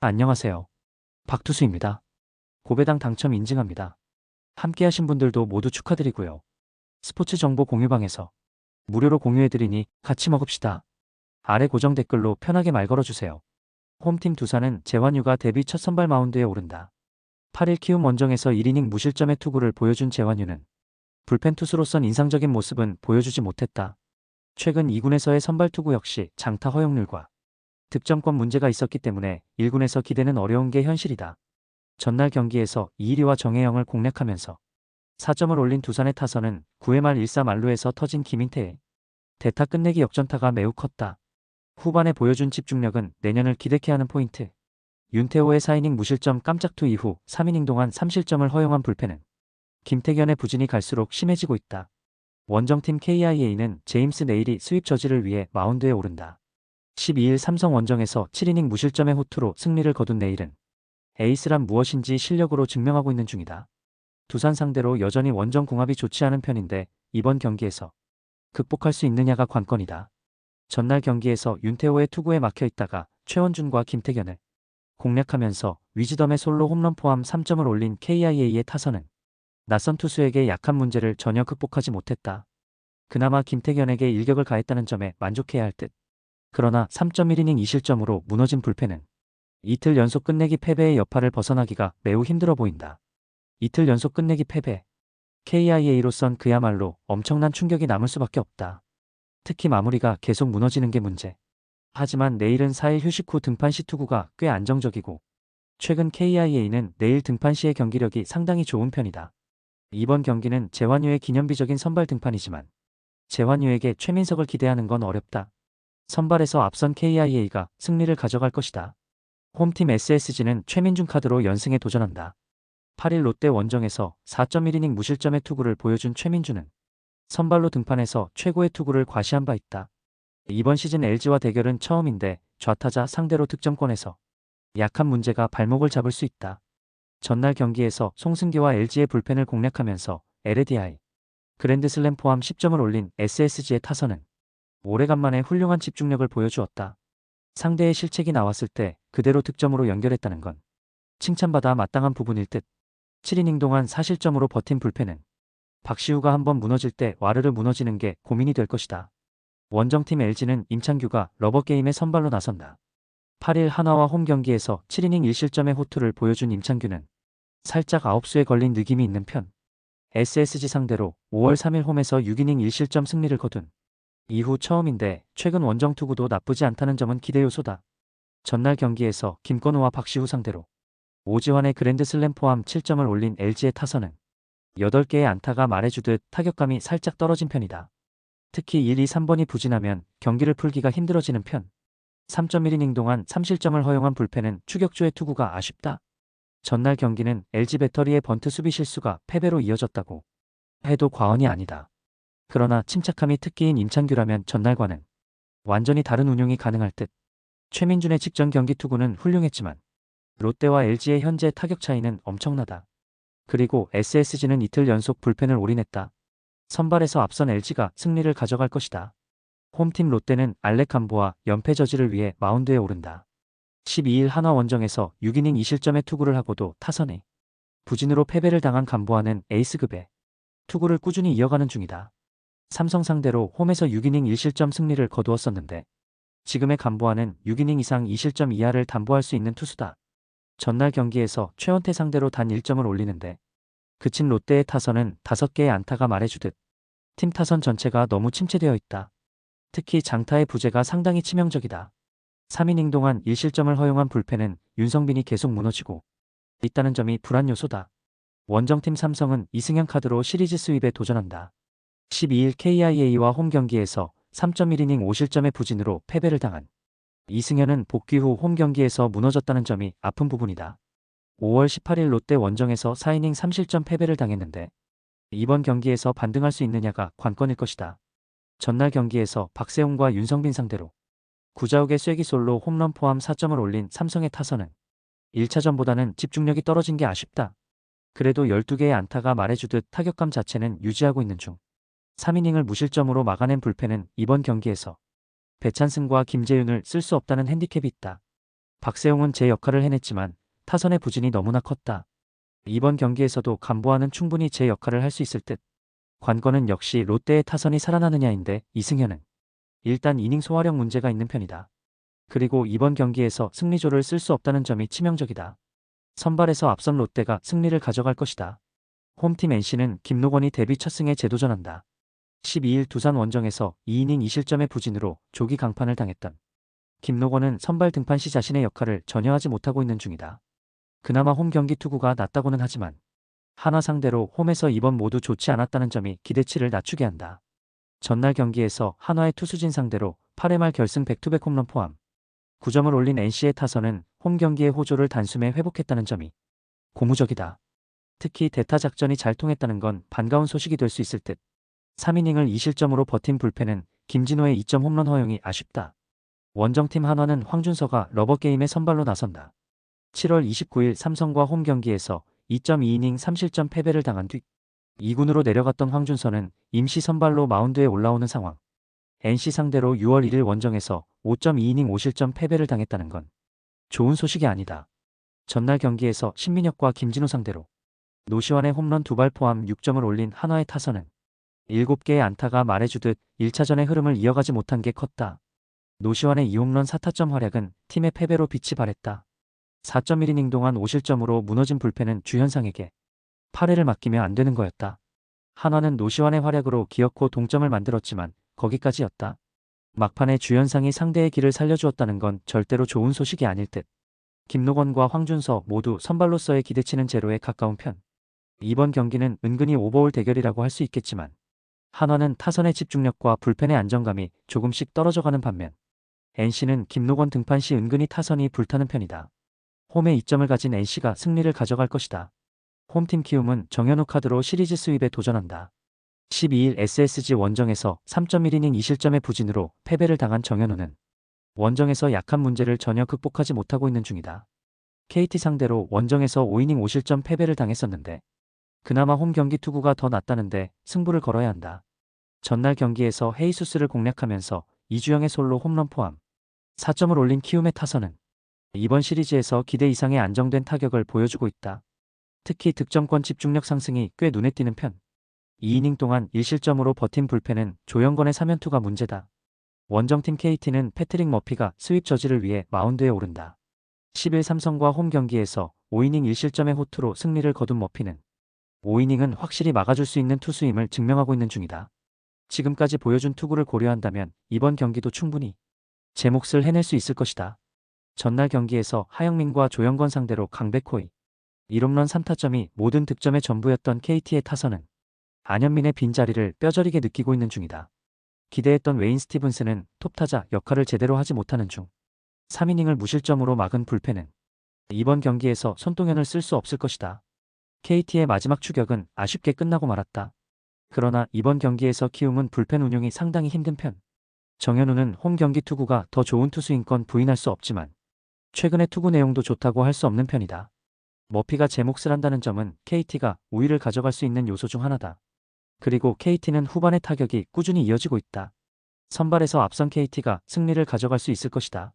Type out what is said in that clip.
안녕하세요. 박투수입니다. 고배당 당첨 인증합니다. 함께 하신 분들도 모두 축하드리고요. 스포츠 정보 공유방에서 무료로 공유해드리니 같이 먹읍시다. 아래 고정 댓글로 편하게 말 걸어주세요. 홈팀 두산은 재환유가 데뷔 첫 선발 마운드에 오른다. 8일 키움 원정에서 1이닝 무실점의 투구를 보여준 재환유는 불펜 투수로선 인상적인 모습은 보여주지 못했다. 최근 2군에서의 선발 투구 역시 장타 허용률과 득점권 문제가 있었기 때문에 1군에서 기대는 어려운 게 현실이다. 전날 경기에서 이일이와 정혜영을 공략하면서 4점을 올린 두산의 타선은 9회 말 1사 만루에서 터진 김인태의 대타 끝내기 역전타가 매우 컸다. 후반에 보여준 집중력은 내년을 기대케 하는 포인트. 윤태호의 4이닝 무실점 깜짝투 이후 3이닝 동안 3실점을 허용한 불펜은 김태견의 부진이 갈수록 심해지고 있다. 원정팀 KIA는 제임스 네일이 스윕 저지를 위해 마운드에 오른다. 12일 삼성 원정에서 7이닝 무실점의 호투로 승리를 거둔 네일은 에이스란 무엇인지 실력으로 증명하고 있는 중이다. 두산 상대로 여전히 원정 궁합이 좋지 않은 편인데 이번 경기에서 극복할 수 있느냐가 관건이다. 전날 경기에서 윤태호의 투구에 막혀 있다가 최원준과 김태견을 공략하면서 위즈덤의 솔로 홈런 포함 3점을 올린 KIA의 타선은 낯선 투수에게 약한 문제를 전혀 극복하지 못했다. 그나마 김태견에게 일격을 가했다는 점에 만족해야 할 듯. 그러나 3.1이닝 2실점으로 무너진 불펜은 이틀 연속 끝내기 패배의 여파를 벗어나기가 매우 힘들어 보인다. 이틀 연속 끝내기 패배. KIA로선 그야말로 엄청난 충격이 남을 수밖에 없다. 특히 마무리가 계속 무너지는 게 문제. 하지만 내일은 4일 휴식 후 등판 시 투구가 꽤 안정적이고 최근 KIA는 내일 등판 시의 경기력이 상당히 좋은 편이다. 이번 경기는 재환유의 기념비적인 선발 등판이지만 재환유에게 최민석을 기대하는 건 어렵다. 선발에서 앞선 KIA가 승리를 가져갈 것이다. 홈팀 SSG는 최민준 카드로 연승에 도전한다. 8일 롯데 원정에서 4.1이닝 무실점의 투구를 보여준 최민준은 선발로 등판해서 최고의 투구를 과시한 바 있다. 이번 시즌 LG와 대결은 처음인데 좌타자 상대로 득점권에서 약한 문제가 발목을 잡을 수 있다. 전날 경기에서 송승기와 LG의 불펜을 공략하면서 LADI, 그랜드슬램 포함 10점을 올린 SSG의 타선은 오래간만에 훌륭한 집중력을 보여주었다. 상대의 실책이 나왔을 때 그대로 득점으로 연결했다는 건 칭찬받아 마땅한 부분일 듯. 7이닝 동안 사실점으로 버틴 불펜은 박시우가 한번 무너질 때 와르르 무너지는 게 고민이 될 것이다. 원정팀 LG는 임창규가 러버게임에 선발로 나선다. 8일 하나와 홈 경기에서 7이닝 1실점의 호투를 보여준 임창규는 살짝 아홉수에 걸린 느낌이 있는 편. SSG 상대로 5월 3일 홈에서 6이닝 1실점 승리를 거둔 이후 처음인데 최근 원정 투구도 나쁘지 않다는 점은 기대 요소다. 전날 경기에서 김건우와 박시후 상대로 오지환의 그랜드슬램 포함 7점을 올린 LG의 타선은 8개의 안타가 말해주듯 타격감이 살짝 떨어진 편이다. 특히 1, 2, 3번이 부진하면 경기를 풀기가 힘들어지는 편. 3.1이닝 동안 3실점을 허용한 불펜은 추격조의 투구가 아쉽다. 전날 경기는 LG 배터리의 번트 수비 실수가 패배로 이어졌다고 해도 과언이 아니다. 그러나 침착함이 특기인 임창규라면 전날과는 완전히 다른 운용이 가능할 듯. 최민준의 직전 경기 투구는 훌륭했지만 롯데와 LG의 현재 타격 차이는 엄청나다. 그리고 SSG는 이틀 연속 불펜을 올인했다. 선발에서 앞선 LG가 승리를 가져갈 것이다. 홈팀 롯데는 알렉 감보와 연패 저지를 위해 마운드에 오른다. 12일 한화 원정에서 6이닝 2실점의 투구를 하고도 타선에 부진으로 패배를 당한 감보와는 에이스급의 투구를 꾸준히 이어가는 중이다. 삼성 상대로 홈에서 6이닝 1실점 승리를 거두었었는데 지금의 감보아는 6이닝 이상 2실점 이하를 담보할 수 있는 투수다. 전날 경기에서 최원태 상대로 단 1점을 올리는데 그친 롯데의 타선은 5개의 안타가 말해주듯 팀 타선 전체가 너무 침체되어 있다. 특히 장타의 부재가 상당히 치명적이다. 3이닝 동안 1실점을 허용한 불펜은 윤성빈이 계속 무너지고 있다는 점이 불안 요소다. 원정팀 삼성은 이승현 카드로 시리즈 수입에 도전한다. 12일 KIA와 홈 경기에서 3.1이닝 5실점의 부진으로 패배를 당한 이승현은 복귀 후 홈 경기에서 무너졌다는 점이 아픈 부분이다. 5월 18일 롯데 원정에서 4이닝 3실점 패배를 당했는데 이번 경기에서 반등할 수 있느냐가 관건일 것이다. 전날 경기에서 박세웅과 윤성빈 상대로 구자욱의 쐐기 솔로 홈런 포함 4점을 올린 삼성의 타선은 1차전보다는 집중력이 떨어진 게 아쉽다. 그래도 12개의 안타가 말해주듯 타격감 자체는 유지하고 있는 중. 3이닝을 무실점으로 막아낸 불펜은 이번 경기에서 배찬승과 김재윤을 쓸 수 없다는 핸디캡이 있다. 박세용은 제 역할을 해냈지만 타선의 부진이 너무나 컸다. 이번 경기에서도 간보아는 충분히 제 역할을 할 수 있을 듯. 관건은 역시 롯데의 타선이 살아나느냐인데 이승현은 일단 이닝 소화력 문제가 있는 편이다. 그리고 이번 경기에서 승리조를 쓸 수 없다는 점이 치명적이다. 선발에서 앞선 롯데가 승리를 가져갈 것이다. 홈팀 NC는 김노건이 데뷔 첫 승에 재도전한다. 12일 두산 원정에서 2이닝 2실점의 부진으로 조기 강판을 당했던 김노건은 선발 등판 시 자신의 역할을 전혀 하지 못하고 있는 중이다. 그나마 홈 경기 투구가 낮다고는 하지만 하나 상대로 홈에서 이번 모두 좋지 않았다는 점이 기대치를 낮추게 한다. 전날 경기에서 한화의 투수진 상대로 8회 말 결승 백투백 홈런 포함 9점을 올린 NC의 타선은 홈 경기의 호조를 단숨에 회복했다는 점이 고무적이다. 특히 대타 작전이 잘 통했다는 건 반가운 소식이 될 수 있을 듯. 3이닝을 2실점으로 버틴 불펜은 김진호의 2점 홈런 허용이 아쉽다. 원정팀 한화는 황준서가 러버게임에 선발로 나선다. 7월 29일 삼성과 홈 경기에서 2.2이닝 3실점 패배를 당한 뒤 2군으로 내려갔던 황준서는 임시 선발로 마운드에 올라오는 상황. NC 상대로 6월 1일 원정에서 5.2이닝 5실점 패배를 당했다는 건 좋은 소식이 아니다. 전날 경기에서 신민혁과 김진호 상대로 노시환의 홈런 두 발 포함 6점을 올린 한화의 타선은 7개의 안타가 말해주듯 1차전의 흐름을 이어가지 못한 게 컸다. 노시환의 2홈런 4타점 활약은 팀의 패배로 빛이 발했다. 4.1이닝 동안 5실점으로 무너진 불펜은 주현상에게 8회를 맡기며 안 되는 거였다. 한화는 노시환의 활약으로 기어코 동점을 만들었지만 거기까지였다. 막판에 주현상이 상대의 길을 살려주었다는 건 절대로 좋은 소식이 아닐 듯. 김노건과 황준서 모두 선발로서의 기대치는 제로에 가까운 편. 이번 경기는 은근히 오버올 대결이라고 할 수 있겠지만 한화는 타선의 집중력과 불펜의 안정감이 조금씩 떨어져가는 반면 NC는 김노건 등판 시 은근히 타선이 불타는 편이다. 홈에 이점을 가진 NC가 승리를 가져갈 것이다. 홈팀 키움은 정현우 카드로 시리즈 수입에 도전한다. 12일 SSG 원정에서 3.1이닝 2실점의 부진으로 패배를 당한 정현우는 원정에서 약한 문제를 전혀 극복하지 못하고 있는 중이다. KT 상대로 원정에서 5이닝 5실점 패배를 당했었는데 그나마 홈 경기 투구가 더 낫다는데 승부를 걸어야 한다. 전날 경기에서 헤이수스를 공략하면서 이주영의 솔로 홈런 포함 4점을 올린 키움의 타선은 이번 시리즈에서 기대 이상의 안정된 타격을 보여주고 있다. 특히 득점권 집중력 상승이 꽤 눈에 띄는 편. 2이닝 동안 1실점으로 버틴 불펜은 조영건의 3연투가 문제다. 원정팀 KT는 패트릭 머피가 스윕 저지를 위해 마운드에 오른다. 10일 삼성과 홈 경기에서 5이닝 1실점의 호투로 승리를 거둔 머피는 5이닝은 확실히 막아줄 수 있는 투수임을 증명하고 있는 중이다. 지금까지 보여준 투구를 고려한다면 이번 경기도 충분히 제 몫을 해낼 수 있을 것이다. 전날 경기에서 하영민과 조영건 상대로 강백호의 1홈런 3타점이 모든 득점의 전부였던 KT의 타선은 안현민의 빈자리를 뼈저리게 느끼고 있는 중이다. 기대했던 웨인 스티븐스는 톱타자 역할을 제대로 하지 못하는 중 3이닝을 무실점으로 막은 불펜은 이번 경기에서 손동현을 쓸 수 없을 것이다. KT의 마지막 추격은 아쉽게 끝나고 말았다. 그러나 이번 경기에서 키움은 불펜 운용이 상당히 힘든 편. 정현우는 홈 경기 투구가 더 좋은 투수인 건 부인할 수 없지만 최근의 투구 내용도 좋다고 할 수 없는 편이다. 머피가 제 몫을 한다는 점은 KT가 우위를 가져갈 수 있는 요소 중 하나다. 그리고 KT는 후반의 타격이 꾸준히 이어지고 있다. 선발에서 앞선 KT가 승리를 가져갈 수 있을 것이다.